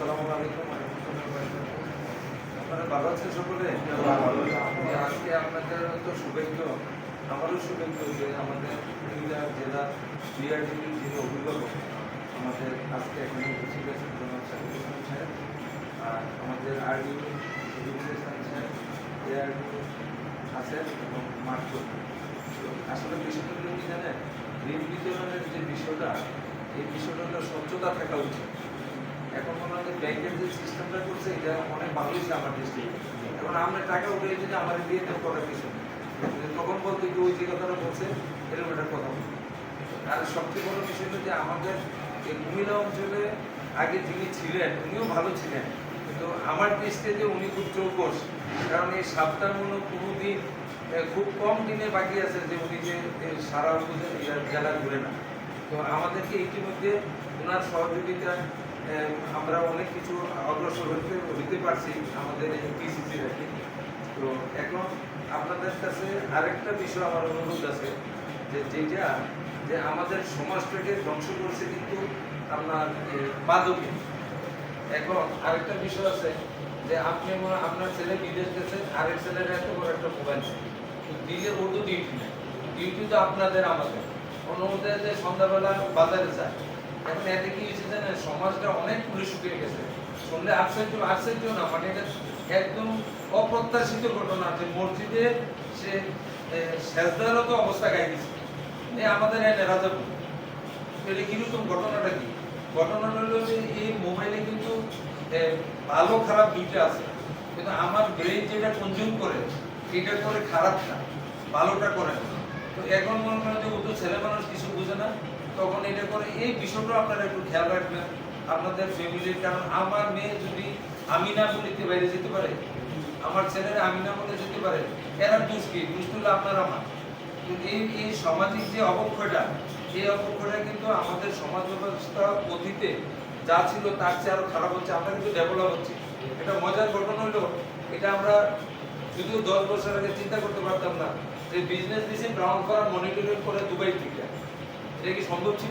আসসালামু আলাইকুম। আপনারা ভালো আছেন সকলে? আজকে আপনাদের তো সৌভাগ্য আমারও সৌভাগ্য যে আমাদের কুমিল্লা জেলা বিআরডির যিনি অভিভাবক আমাদের আজকে এখানে উপস্থিত আছেন জনাব হোসেন সাহেব আর আমাদের এডুকেশন সাহেব এআরডিও আছেন এবং মাঠ আসলে বিষয়টা কি জানেন? ঋণ বিতরণের যে বিষয়টা এই বিষয়টা স্বচ্ছতা থাকা উচিত। এখন ব্যাংকের যে সিস্টেমটা করছে এটা অনেক ভালো হয়েছে আমার দৃষ্টিতে এখন আমরা টাকা উঠে যদি আমার দিয়ে দেওয়া করার কিছু। তখন বলতে কি ওই যে কথাটা বলছে এরকম একটা কথা। আর সবচেয়ে বড় বিষয় হলো যে আমাদের এই কুমিল্লা অঞ্চলে আগে যিনি ছিলেন উনিও ভালো ছিলেন কিন্তু আমার দৃষ্টিতে উনি খুব চৌকস কারণ এই সাবধানমূলক কোনোদিন এ, খুব কম দিনে বাকি আছে যে উনি যে সারা জেলা ঘুরে না তো আমাদেরকে ইতিমধ্যে ওনার সহযোগিতায় এ, আমরা অনেক কিছু অগ্রসর হতে হতে পারছি আমাদের এই পিসিসি রাখি তো এখন আপনাদের কাছে আরেকটা বিষয় আমার অনুরোধ আছে যে যেটা যে আমাদের সমাজটাকে ধ্বংস করছে কিন্তু আপনার এ, মাদকে এখন আরেকটা বিষয় আছে যে আপনি আপনার ছেলে বিদেশ গেছে আরেক ছেলের এত বড় একটা মোবাইল দিলে ওর তো ডিউটি ডিউটি তো আপনাদের আমাদের। অনুমতি যে সন্ধ্যাবেলা বাজারে যায় এতে কি হয়েছে জানেন? সমাজটা অনেক পুলিশ শুকিয়ে গেছে। শুনলে আশ্চর্য আশ্চর্য না মানে এটা একদম অপ্রত্যাশিত ঘটনা যে মসজিদে সে শেষদারত অবস্থা এই আমাদের এনে কীরকম ঘটনাটা কি? ঘটনাটা হলো যে এই মোবাইলে কিন্তু ভালো খারাপ দুইটা আছে। কিন্তু আমার ব্রেন যেটা কনজিউম করে, এটা করে খারাপটা ভালোটা করে না। তো এখন মনে করেন যে ও তো ছেলে মানুষ কিছু বুঝে না। তখন এটা করে। এই বিষয়টা আপনারা একটু খেয়াল রাখবেন। আপনাদের ফ্যামিলির কারণ আমার মেয়ে যদি আমি না বলিতে বাইরে যেতে পারে, আমার ছেলেরা আমি না বলে যেতে পারে, এরা দোষ কি দোষ তুলে আপনার আমার। এই এই সামাজিক যে অবক্ষয়টা, এই অবক্ষয়টা কিন্তু আমাদের সমাজ ব্যবস্থা অতীতে যা ছিল তার চেয়ে আরও খারাপ হচ্ছে, আমরা কিন্তু ডেভেলপ হচ্ছে। এটা মজার ঘটনা হলো, এটা আমরা যদিও দশ বছর আগে চিন্তা করতে পারতাম না, যে বিজনেস দিছি ব্রাউন করা মনিটরিং করে দুবাই থেকে। এটা কি সম্ভব ছিল